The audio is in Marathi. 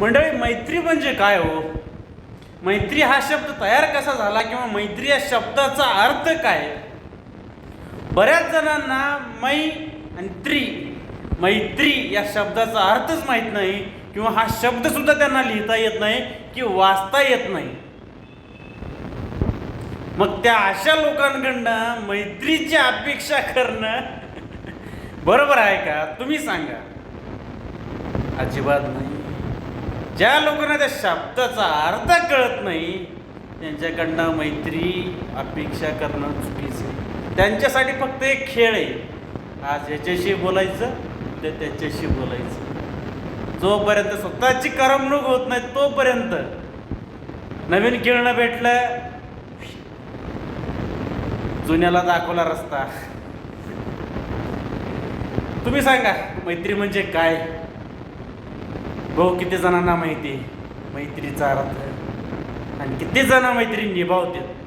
मंडळी मैत्री म्हणजे काय हो? मैत्री हा शब्द तयार कसा झाला किंवा मैत्री या शब्दाचा अर्थ काय? बऱ्याच जणांना मै आणि त्री मैत्री या शब्दाचा अर्थच माहीत नाही किंवा हा शब्द सुद्धा त्यांना लिहिता येत नाही की वाचता येत नाही. मग त्या अशा लोकांकडनं मैत्रीची अपेक्षा करणं बरोबर आहे का? तुम्ही सांगा. अजिबात नाही. ज्या लोकांना त्या शब्दाचा अर्थ कळत नाही त्यांच्याकडनं मैत्री अपेक्षा करणं चुकीचं आहे. त्यांच्यासाठी फक्त एक खेळ आहे. आज याच्याशी बोलायचं ते त्याच्याशी बोलायचं. जोपर्यंत स्वतःची करमणूक होत नाही तोपर्यंत नवीन खेळणं भेटलं जुन्याला दाखवला रस्ता. तुम्ही सांगा मैत्री म्हणजे काय? भाऊ किती जणांना माहिती आहे? मैत्रीचा अर्थ आणि किती जण मैत्री निभावतात